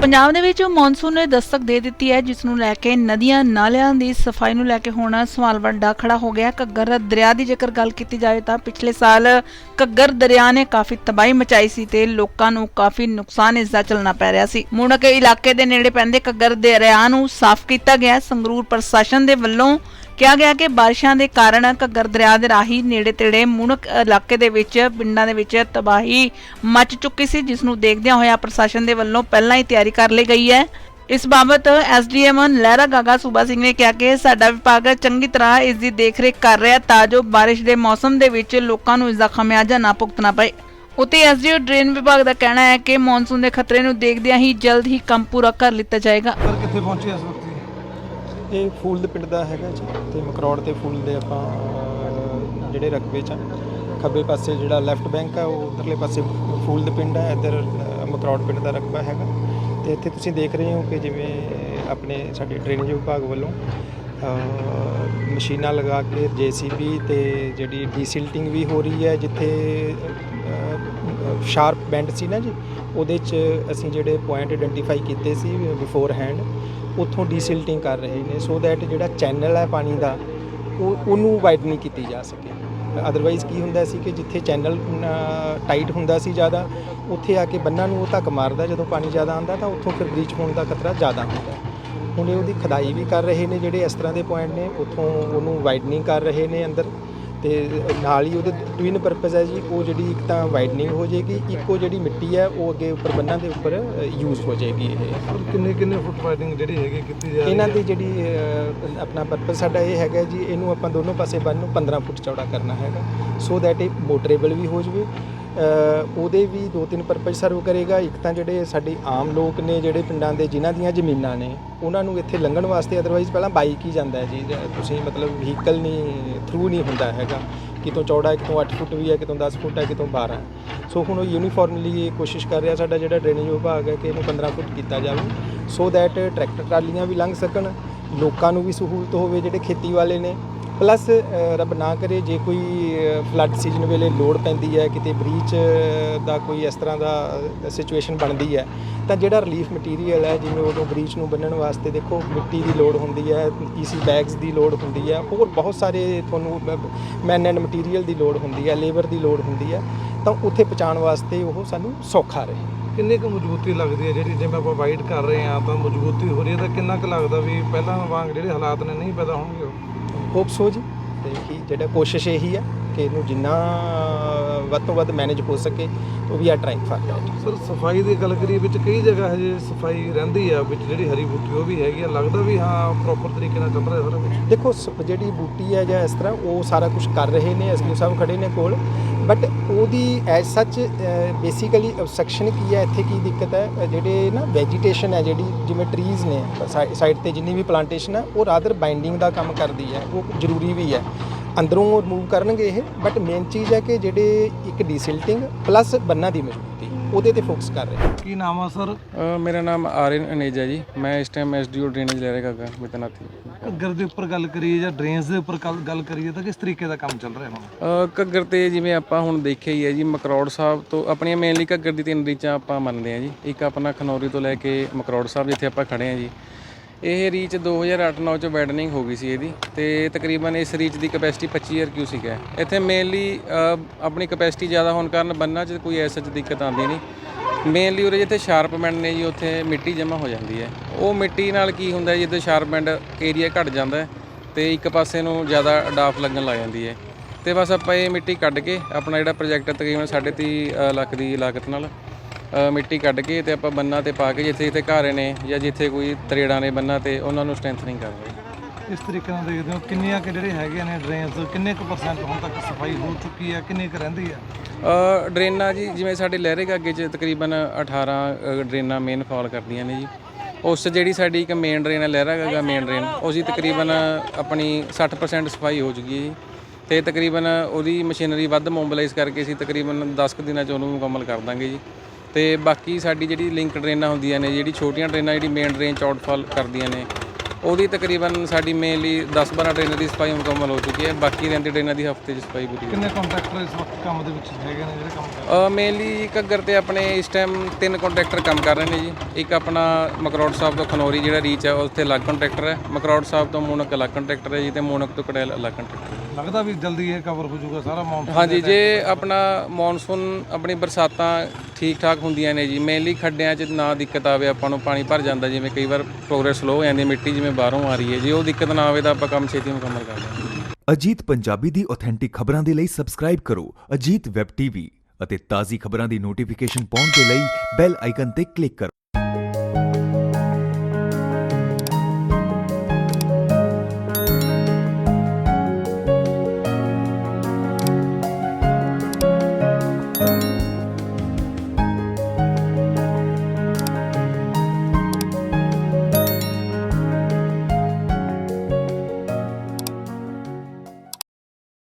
ਪੰਜਾਬ ਦੇ ਵਿੱਚ ਮੌਨਸੂਨ ਨੇ ਦਸਤਕ ਦੇ ਦਿੱਤੀ ਹੈ, ਜਿਸ ਨੂੰ ਲੈ ਕੇ ਨਦੀਆਂ ਨਾਲਿਆਂ ਦੀ ਸਫ਼ਾਈ ਨੂੰ ਲੈ ਕੇ ਹੁਣ ਸਵਾਲ ਵੱਡਾ ਖੜਾ ਹੋ ਗਿਆ। ਘੱਗਰ ਦਰਿਆ ਦੀ ਜੇਕਰ ਗੱਲ ਕੀਤੀ ਜਾਵੇ ਤਾਂ ਪਿਛਲੇ ਸਾਲ ਘੱਗਰ ਦਰਿਆ ਨੇ ਕਾਫੀ ਤਬਾਹੀ ਮਚਾਈ ਸੀ ਤੇ ਲੋਕਾਂ ਨੂੰ ਕਾਫੀ ਨੁਕਸਾਨ ਇਸ ਦਾ ਚੱਲਣਾ ਪੈ ਰਿਹਾ ਸੀ। ਮੁੜ ਮੁਣਕ ਇਲਾਕੇ ਦੇ ਨੇੜੇ ਪੈਂਦੇ ਘੱਗਰ ਦਰਿਆ ਨੂੰ ਸਾਫ਼ ਕੀਤਾ ਗਿਆ। ਸੰਗਰੂਰ ਪ੍ਰਸ਼ਾਸਨ ਦੇ ਵੱਲੋਂ ਕਿਹਾ ਗਿਆ ਕਿ ਬਾਰਿਸ਼ਾਂ ਦੇ ਕਾਰਨ ਘੱਗਰ ਦਰਿਆ ਦੇ ਰਾਹੀ ਨੇੜੇ ਤੇੜੇ ਮੁਣਕ ਇਲਾਕੇ ਦੇ ਵਿੱਚ, ਪਿੰਡਾਂ ਦੇ ਵਿੱਚ ਤਬਾਹੀ ਮਚ ਚੁੱਕੀ ਸੀ, ਜਿਸ ਨੂੰ ਦੇਖਦਿਆਂ ਹੋਇਆ ਪ੍ਰਸ਼ਾਸਨ ਦੇ ਵੱਲੋਂ ਪਹਿਲਾਂ ਹੀ ਤਿਆਰੀ ਕਰ ਲਈ ਗਈ ਹੈ। ਇਸ ਬਾਬਤ ਐਸਡੀਐਮ ਲਹਿਰਾ ਗਾਗਾ ਸੂਬਾ ਸਿੰਘ ਨੇ ਕਿਹਾ ਕਿ ਸਾਡਾ ਵਿਭਾਗ ਚੰਗੀ ਤਰ੍ਹਾਂ ਇਸ ਦੀ ਦੇਖਰੇਖ ਕਰ ਰਿਹਾ ਹੈ, ਤਾਂ ਜੋ ਬਾਰਿਸ਼ ਦੇ ਮੌਸਮ ਦੇ ਵਿੱਚ ਲੋਕਾਂ ਨੂੰ ਇਸ ਦਾ ਖਮਿਆਜਾ ਨਾ ਭੁਗਤਣਾ ਪਏ। ਉਤੇ ਐਸਡੀਓ ਡਰੇਨ ਵਿਭਾਗ ਦਾ ਕਹਿਣਾ ਹੈ ਕਿ ਮੌਨਸੂਨ ਦੇ ਖਤਰੇ ਨੂੰ ਦੇਖਦਿਆਂ ਹੀ ਜਲਦ ਹੀ ਕੰਮ ਪੂਰਾ ਕਰ ਲਿੱਤਾ ਜਾਏਗਾ। ਕਿੱਥੇ ਪਹੁੰਚੇ ਇਸ ਵਕਤ ਇਹ ਫੂਲ ਦੇ ਪਿੰਡ ਦਾ ਹੈਗਾ ਜੀ ਤੇ ਮਕਰੌੜ ਤੇ ਫੂਲ ਦੇ ਆਪਾਂ ਜਿਹੜੇ ਰਕਬੇ ਚ ਆ। ਖੱਬੇ ਪਾਸੇ ਜਿਹੜਾ ਲੈਫਟ ਬੈਂਕ ਆ, ਉਹ ਉਧਰਲੇ ਪਾਸੇ ਫੂਲ ਦੇ ਪਿੰਡ ਹੈ ਇੱਧਰ ਮਕਰੌੜ ਪਿੰਡ ਦਾ ਰਕਬਾ ਹੈਗਾ ਤੇ ਇੱਥੇ ਤੁਸੀਂ ਦੇਖ ਰਹੇ ਹੋ ਕਿ ਜਿਵੇਂ ਆਪਣੇ ਸਾਡੇ ਡਰੇਨੇਜ ਵਿਭਾਗ ਵੱਲੋਂ ਮਸ਼ੀਨਾਂ ਲਗਾ ਕੇ ਜੀਸੀਬੀ ਤੇ ਜਿਹੜੀ ਡੀਸਿਲਟਿੰਗ ਵੀ ਹੋ ਰਹੀ ਹੈ, ਜਿੱਥੇ ਸ਼ਾਰਪ ਬੈਂਡ ਸੀ ਨਾ ਜੀ, ਉਹਦੇ ਚ ਅਸੀਂ ਜਿਹੜੇ ਪੁਆਇੰਟ ਆਇਡੈਂਟੀਫਾਈ ਕੀਤੇ ਸੀ ਬਿਫੋਰ ਹੈਂਡ ਉੱਥੋਂ ਡੀਸਿਲਟਿੰਗ ਕਰ ਰਹੇ ਨੇ ਸੋ ਦੈਟ ਜਿਹੜਾ ਚੈਨਲ ਹੈ ਪਾਣੀ ਦਾ, ਉਹ, ਉਹਨੂੰ ਵਾਈਡਨਿੰਗ ਕੀਤੀ ਜਾ ਸਕੇ। ਅਦਰਵਾਈਜ਼ ਕੀ ਹੁੰਦਾ ਸੀ ਕਿ ਜਿੱਥੇ ਚੈਨਲ ਟਾਈਟ ਹੁੰਦਾ ਸੀ ਜ਼ਿਆਦਾ, ਉੱਥੇ ਆ ਕੇ ਬੰਨਾਂ ਨੂੰ ਉਹ ਧੱਕ ਮਾਰਦਾ, ਜਦੋਂ ਪਾਣੀ ਜ਼ਿਆਦਾ ਆਉਂਦਾ ਤਾਂ ਉੱਥੋਂ ਫਿਰ ਬ੍ਰੀਚ ਹੋਣ ਦਾ ਖਤਰਾ ਜ਼ਿਆਦਾ ਹੁੰਦਾ। ਹੁਣ ਇਹ ਉਹਦੀ ਖਦਾਈ ਵੀ ਕਰ ਰਹੇ ਨੇ, ਜਿਹੜੇ ਇਸ ਤਰ੍ਹਾਂ ਦੇ ਪੁਆਇੰਟ ਨੇ, ਉੱਥੋਂ ਉਹਨੂੰ ਵਾਈਡਨਿੰਗ ਕਰ ਰਹੇ ਨੇ ਅੰਦਰ। ਤੇ ਨਾਲ ਹੀ ਉਹਦੇ ਟਵਿਨ ਪਰਪਸ ਹੈ ਜੀ ਉਹ ਜਿਹੜੀ ਇੱਕ ਤਾਂ ਵਾਈਡਨਿੰਗ ਹੋ ਜਾਏਗੀ ਇੱਕ ਉਹ ਜਿਹੜੀ ਮਿੱਟੀ ਹੈ ਉਹ ਅੱਗੇ ਉੱਪਰ ਬੰਨਾਂ ਦੇ ਉੱਪਰ ਯੂਜ਼ ਹੋ ਜਾਏਗੀ ਇਹ। ਕਿੰਨੇ ਕਿੰਨੇ ਫੁੱਟ ਵਾਈਡਿੰਗ ਜਿਹੜੀ ਹੈਗੀ ਕੀਤੀ ਜਾ ਇਹਨਾਂ? ਦੀ ਜਿਹੜੀ ਆਪਣਾ ਪਰਪਸ ਸਾਡਾ ਇਹ ਹੈਗਾ ਜੀ ਇਹਨੂੰ ਆਪਾਂ ਦੋਨੋਂ ਪਾਸੇ ਬੰਨ ਨੂੰ 15 ਫੁੱਟ ਚੌੜਾ ਕਰਨਾ ਹੈਗਾ। ਸੋ ਦੈਟ ਇਹ ਮੋਟਰੇਬਲ ਵੀ ਹੋ ਜਵੇ। ਉਹਦੇ ਵੀ ਦੋ ਤਿੰਨ ਪਰਪਸ ਸਰਵ ਕਰੇਗਾ। ਇੱਕ ਤਾਂ ਜਿਹੜੇ ਸਾਡੇ ਆਮ ਲੋਕ ਨੇ, ਜਿਹੜੇ ਪਿੰਡਾਂ ਦੇ, ਜਿਨ੍ਹਾਂ ਦੀਆਂ ਜ਼ਮੀਨਾਂ ਨੇ, ਉਹਨਾਂ ਨੂੰ ਇੱਥੇ ਲੰਘਣ ਵਾਸਤੇ ਅਦਰਵਾਈਜ਼ ਪਹਿਲਾਂ ਬਾਈਕ ਹੀ ਜਾਂਦਾ ਜੀ। ਤੁਸੀਂ ਮਤਲਬ ਵਹੀਕਲ ਨਹੀਂ ਥਰੂ ਨਹੀਂ ਹੁੰਦਾ ਹੈਗਾ। ਕਿਤੋਂ ਚੌੜਾ, ਕਿਤੋਂ 8 ਫੁੱਟ ਵੀ ਹੈ, ਕਿਤੋਂ 10 ਫੁੱਟ ਹੈ, ਕਿਤੋਂ 12 ਸੋ ਹੁਣ ਉਹ ਯੂਨੀਫਾਰਮਲੀ ਕੋਸ਼ਿਸ਼ ਕਰ ਰਿਹਾ ਸਾਡਾ ਜਿਹੜਾ ਡਰੇਨੇਜ ਵਿਭਾਗ ਹੈ ਕਿ ਇਹਨੂੰ 15 ਫੁੱਟ ਕੀਤਾ ਜਾਵੇ। ਸੋ ਦੈਟ ਟਰੈਕਟਰ ਟਰਾਲੀਆਂ ਵੀ ਲੰਘ ਸਕਣ, ਲੋਕਾਂ ਨੂੰ ਵੀ ਸਹੂਲਤ ਹੋਵੇ ਜਿਹੜੇ ਖੇਤੀ ਵਾਲੇ ਨੇ। ਪਲੱਸ ਰੱਬ ਨਾ ਕਰੇ ਜੇ ਕੋਈ ਫਲੱਡ ਸੀਜ਼ਨ ਵੇਲੇ ਲੋੜ ਪੈਂਦੀ ਹੈ, ਕਿਤੇ ਬ੍ਰੀਚ ਦਾ ਕੋਈ ਇਸ ਤਰ੍ਹਾਂ ਦਾ ਸਿਚੁਏਸ਼ਨ ਬਣਦੀ ਹੈ, ਤਾਂ ਜਿਹੜਾ ਰਿਲੀਫ ਮਟੀਰੀਅਲ ਹੈ, ਜਿਵੇਂ ਉਦੋਂ ਬ੍ਰੀਚ ਨੂੰ ਬੰਨਣ ਵਾਸਤੇ ਦੇਖੋ, ਮਿੱਟੀ ਦੀ ਲੋੜ ਹੁੰਦੀ ਹੈ ਈਸੀ ਬੈਗਸ ਦੀ ਲੋੜ ਹੁੰਦੀ ਹੈ, ਹੋਰ ਬਹੁਤ ਸਾਰੇ ਤੁਹਾਨੂੰ ਮੈਨ ਐਂਡ ਮਟੀਰੀਅਲ ਦੀ ਲੋੜ ਹੁੰਦੀ ਹੈ ਲੇਬਰ ਦੀ ਲੋੜ ਹੁੰਦੀ ਹੈ, ਤਾਂ ਉੱਥੇ ਪਹੁੰਚਾਉਣ ਵਾਸਤੇ ਉਹ ਸਾਨੂੰ ਸੌਖਾ ਰਹੇ। ਕਿੰਨੀ ਕੁ ਮਜ਼ਬੂਤੀ ਲੱਗਦੀ ਹੈ ਜਿਹੜੀ ਜਿਵੇਂ ਆਪਾਂ ਵਾਈਡ ਕਰ ਰਹੇ ਹਾਂ ਤਾਂ ਮਜ਼ਬੂਤੀ ਹੋ ਰਹੀ ਹੈ ਤਾਂ ਕਿੰਨਾ ਕੁ ਲੱਗਦਾ ਵੀ ਪਹਿਲਾਂ ਵਾਂਗ ਜਿਹੜੇ ਹਾਲਾਤ ਨੇ ਨਹੀਂ ਪੈਦਾ ਹੋਣਗੇ ਉਹ? ਹੋਪ ਸੋ ਜੀ ਤੇ ਕੀ ਜਿਹੜਾ ਕੋਸ਼ਿਸ਼ ਇਹੀ ਹੈ ਕਿ ਇਹਨੂੰ ਜਿੰਨਾ ਵੱਧ ਤੋਂ ਵੱਧ ਮੈਨੇਜ ਹੋ ਸਕੇ ਉਹ ਵੀ ਆ ਟ੍ਰਾਈਂਗ ਫਾਰ ਦੈਟ ਸਰ ਸਫ਼ਾਈ ਦੀ ਗੱਲ ਕਰੀਏ ਵਿੱਚ ਕਈ ਜਗ੍ਹਾ ਹਜੇ ਸਫ਼ਾਈ ਰਹਿੰਦੀ ਆ ਵਿੱਚ ਜਿਹੜੀ ਹਰੀ ਬੂਟੀ ਉਹ ਵੀ ਹੈਗੀ ਆ। ਲੱਗਦਾ ਵੀ ਹਾਂ ਪ੍ਰੋਪਰ ਤਰੀਕੇ ਨਾਲ ਚੱਲ ਰਿਹਾ ਸਾਰਾ ਕੁਝ ਦੇਖੋ ਸ- ਜਿਹੜੀ ਬੂਟੀ ਹੈ ਜਾਂ ਇਸ ਤਰ੍ਹਾਂ ਉਹ ਸਾਰਾ ਕੁਝ ਕਰ ਰਹੇ ਨੇ ਐਸਪੀ ਸਾਹਿਬ ਖੜੇ ਨੇ ਕੋਲ। ਬਟ ਉਹਦੀ ਐਜ਼ ਸੱਚ ਬੇਸਿਕਲੀ ਅਬਸਟ੍ਰਕਸ਼ਨ ਕੀ ਹੈ ਇੱਥੇ ਕੀ ਦਿੱਕਤ ਹੈ ਅ, ਜਿਹੜੇ ਨਾ ਵੈਜੀਟੇਸ਼ਨ ਹੈ ਜਿਹੜੀ ਜਿਵੇਂ ਟਰੀਜ਼ ਨੇ ਸਾਈਡ ਤੇ ਜਿੰਨੀ ਵੀ ਪਲਾਂਟੇਸ਼ਨ ਹੈ ਉਹ ਰਾਦਰ ਬਾਈਂਡਿੰਗ ਦਾ ਕੰਮ ਕਰਦੀ ਹੈ ਉਹ ਜ਼ਰੂਰੀ ਵੀ ਹੈ ਅੰਦਰੋਂ ਰਿਮੂਵ ਕਰਨਗੇ ਇਹ ਬਟ ਮੇਨ ਚੀਜ਼ ਹੈ ਕਿ ਜਿਹੜੇ ਇੱਕ ਡੀਸਿਲਟਿੰਗ ਪਲੱਸ ਬੰਨਾਂ ਦੀ ਮਜ਼ਬੂਤੀ ਉਹਦੇ ਤੇ ਫੋਕਸ ਕਰ ਰਹੇ ਹਾਂ। ਕੀ ਨਾਮ ਆ ਸਰ ਅ, ਮੇਰਾ ਨਾਮ ਆਰਿਨ ਅਨੇਜਾ ਜੀ। ਮੈਂ ਇਸ ਟਾਈਮ ਐਸਡੀਓ ਡਰੇਨੇਜ ਲੈ ਰਿਹਾ ਹੈਗਾ ਮਿਤਨਾਥੀ ਘੱਗਰ ਦੇ ਉੱਪਰ ਗੱਲ ਕਰੀਏ ਜਾਂ ਡਰੇਨਸ ਦੇ ਉੱਪਰ ਗੱਲ- ਗੱਲ ਕਰੀਏ ਤਾਂ ਕਿਸ ਤਰੀਕੇ ਦਾ ਕੰਮ ਚੱਲ ਰਿਹਾ ਹੁਣ? ਅ, ਘੱਗਰ ਤੇ ਜਿਵੇਂ ਆਪਾਂ ਹੁਣ ਦੇਖਿਆ ਹੀ ਹੈ ਜੀ ਮਕਰੌੜ ਸਾਹਿਬ ਤੋਂ ਆਪਣੀਆਂ ਮੇਨਲੀ ਘੱਗਰ ਦੀ ਤਿੰਨ ਰੀਚਾਂ ਆਪਾਂ ਮੰਨਦੇ ਹਾਂ ਜੀ। ਇੱਕ ਆਪਣਾ ਖਨੌਰੀ ਤੋਂ ਲੈ ਕੇ ਮਕਰੌੜ ਸਾਹਿਬ ਜਿੱਥੇ ਆਪਾਂ ਖੜੇ ਹਾਂ ਜੀ ਇਹ ਰੀਚ 2008-9 ਚ ਵੈਡਨਿੰਗ ਹੋ ਗਈ ਸੀ ਇਹਦੀ ਤੇ ਤਕਰੀਬਨ ਇਸ ਰੀਚ ਦੀ ਕਪੈਸਿਟੀ 25000 ਕਿਊਸਿਕ ਹੈ ਇੱਥੇ ਮੇਨਲੀ ਆਪਣੀ ਕਪੈਸਿਟੀ ਜ਼ਿਆਦਾ ਹੋਣ ਕਾਰਨ ਬੰਨਾਂ 'ਚ ਕੋਈ ਐਸਾ ਚ ਦਿੱਕਤ ਆਉਂਦੀ ਨਹੀਂ। ਮੇਨਲੀ ਉਰੇ ਜਿੱਥੇ ਸ਼ਾਰਪ ਨੇ ਜੀ, ਉੱਥੇ ਮਿੱਟੀ ਜਮ੍ਹਾਂ ਹੋ ਜਾਂਦੀ ਹੈ। ਉਹ ਮਿੱਟੀ ਨਾਲ ਕੀ ਹੁੰਦਾ ਜਿੱਦਾਂ ਜਦੋਂ ਬੈਂਡ ਏਰੀਆ ਘਟ ਜਾਂਦਾ ਹੈ ਤੇ ਇੱਕ ਪਾਸੇ ਨੂੰ ਜ਼ਿਆਦਾ ਡਾਫ ਲੱਗਣ ਲੱਗ ਜਾਂਦੀ ਹੈ। ਤੇ ਬਸ ਆਪਾਂ ਇਹ ਮਿੱਟੀ ਕੱਢ ਕੇ ਆਪਣਾ ਜਿਹੜਾ ਪ੍ਰੋਜੈਕਟ ਤਕਰੀਬਨ 3.5 ਲੱਖ ਦੀ ਲਾਗਤ ਨਾਲ ਮਿੱਟੀ ਕੱਢ ਕੇ ਤੇ ਆਪਾਂ ਬੰਨਾਂ ਤੇ ਪਾ ਕੇ ਜਿੱਥੇ ਜਿੱਥੇ ਘਾਰੇ ਨੇ ਜਾਂ ਜਿੱਥੇ ਕੋਈ ਤਰੇੜਾਂ ਨੇ ਬੰਨਾਂ ਤੇ ਉਹਨਾਂ ਨੂੰ ਸਟਰੈਂਥਨਿੰਗ ਕਰ ਰਹੇ ਇਸ ਤਰੀਕੇ ਨਾਲ ਦੇਖਦੇ ਹੋ ਕਿੰਨੀਆਂ ਕਿ ਜਿਹੜੇ ਹੈਗੇ ਨੇ ਡਰੇਨਸ ਕਿੰਨੇ ਕੁ ਪਰਸੈਂਟ ਹੁਣ ਤੱਕ ਸਫ਼ਾਈ ਹੋ ਚੁੱਕੀ ਹੈ ਕਿੰਨੀ ਕੁ ਰਹਿੰਦੀ ਹੈ? ਅ, ਡਰੇਨਾਂ ਜੀ ਜਿਵੇਂ ਸਾਡੇ ਲਹਿਰੇ ਅੱਗੇ 'ਚ ਤਕਰੀਬਨ 18 ਅ, ਡਰੇਨਾਂ ਮੇਨ ਫਾਲ ਕਰਦੀਆਂ ਨੇ ਜੀ। ਉਸ ਜਿਹੜੀ ਸਾਡੀ ਇੱਕ ਮੇਨ ਡਰੇਨ ਹੈ ਲਹਿਰਾ ਗਾਗਾ ਮੇਨ ਡਰੇਨ ਉਹ ਜੀ ਤਕਰੀਬਨ ਆਪਣੀ 60% ਸਫ਼ਾਈ ਹੋ ਚੁੱਕੀ ਹੈ ਜੀ। ਤੇ ਤਕਰੀਬਨ ਉਹਦੀ ਮਸ਼ੀਨਰੀ ਵੱਧ ਮੋਬਿਲਾਈਜ਼ ਕਰਕੇ ਅਸੀਂ ਤਕਰੀਬਨ 10 ਕੁ ਦਿਨਾਂ 'ਚ ਉਹਨੂੰ ਮੁਕੰਮਲ ਕਰ ਦਾਂਗੇ ਜੀ। ਤੇ ਬਾਕੀ ਸਾਡੀ ਜਿਹੜੀ ਲਿੰਕ ਡਰੇਨਾਂ ਹੁੰਦੀਆਂ ਨੇ ਜਿਹੜੀ ਛੋਟੀਆਂ ਡਰੇਨਾਂ ਜਿਹੜੀ ਮੇਨ ਡਰੇਨ ਚ ਆਊਟਫਾਲ ਕਰਦੀਆਂ ਨੇ ਉਹਦੀ ਤਕਰੀਬਨ ਸਾਡੀ ਮੇਨਲੀ 10-12 ਟ੍ਰੇਨਾਂ ਦੀ ਸਫ਼ਾਈ ਮੁਕੰਮਲ ਹੋ ਚੁੱਕੀ ਹੈ। ਬਾਕੀ ਰਹਿੰਦੇ ਟ੍ਰੇਨਾਂ ਦੀ ਹਫ਼ਤੇ 'ਚ ਸਫ਼ਾਈ ਪੂਰੀ ਕਿੰਨੇ ਕੰਟਰੈਕਟਰ ਇਸ ਵਕਤ ਕੰਮ ਦੇ ਵਿੱਚ ਹੈਗੇ ਨੇ? ਜਿਹੜੇ ਕੰਮ ਕਰ ਰਹੇ ਮੇਨਲੀ ਘੱਗਰ ਤੇ ਆਪਣੇ ਇਸ ਟਾਈਮ ਤਿੰਨ ਕੰਟਰੈਕਟਰ ਕੰਮ ਕਰ ਰਹੇ ਨੇ ਜੀ। ਇੱਕ ਆਪਣਾ ਮਕਰੋੜ ਸਾਹਿਬ ਤੋਂ ਖਨੌਰੀ ਜਿਹੜਾ ਰੀਚ ਹੈ ਉੱਥੇ ਅਲੱਗ ਕੰਟਰੈਕਟਰ ਹੈ। ਮਕਰੋੜ ਸਾਹਿਬ ਤੋਂ ਮੂਨਕ ਅਲੱਗ ਕੰਟਰੈਕਟਰ ਹੈ ਜੀ ਤੇ ਮੂਨਕ ਤੋਂ ਕੜੈਲ ਅਲੱਗ ਕੰਟਰੈਕਟਰ ਲੱਗਦਾ ਵੀ ਜਲਦੀ ਇਹ ਕਵਰ ਹੋ ਜਾਊਗਾ ਸਾਰਾ ਮੌਨਸੂਨ ਹਾਂਜੀ ਜੇ ਆਪਣਾ ਮੌਨਸੂਨ ਆਪਣੀ ਬਰਸਾਤਾਂ ਠੀਕ ਠਾਕ ਹੁੰਦੀਆਂ ਨੇ ਜੀ ਮੇਨਲੀ ਖੱਡਿਆਂ 'ਚ ਨਾ ਦਿੱਕਤ ਆਵੇ ਆਪਾਂ ਨੂੰ ਪਾਣੀ ਭਰ ਜਾਂਦਾ ਜਿਵੇਂ ਕਈ ਵਾਰ ਪ੍ਰੋਗਰੈਸ ਸਲੋ ਹੋ ਜਾਂਦੀ ਹੈ ਮਿੱਟੀ ਜਿਵੇਂ ਬਾਹਰੋਂ ਆ ਰਹੀ ਹੈ ਜੇ ਉਹ ਦਿੱਕਤ ਨਾ ਆਵੇ ਤਾਂ ਆਪਾਂ ਕੰਮ ਛੇਤੀ ਮੁਕੰਮਲ ਕਰ ਲਾਂਗੇ ਅਜੀਤ ਪੰਜਾਬੀ ਦੀ ਆਥੈਂਟਿਕ ਖਬਰਾਂ ਦੇ ਲਈ ਸਬਸਕ੍ਰਾਈਬ ਕਰੋ ਅਜੀਤ ਵੈਬ ਟੀਵੀ ਅਤੇ ਤਾਜ਼ੀ ਖਬਰਾਂ ਦੀ ਨੋਟੀਫਿਕੇਸ਼ਨ ਪਾਉਣ ਦੇ ਲਈ ਬੈਲ ਆਈਕਨ ਤੇ ਕਲਿੱਕ ਕਰੋ।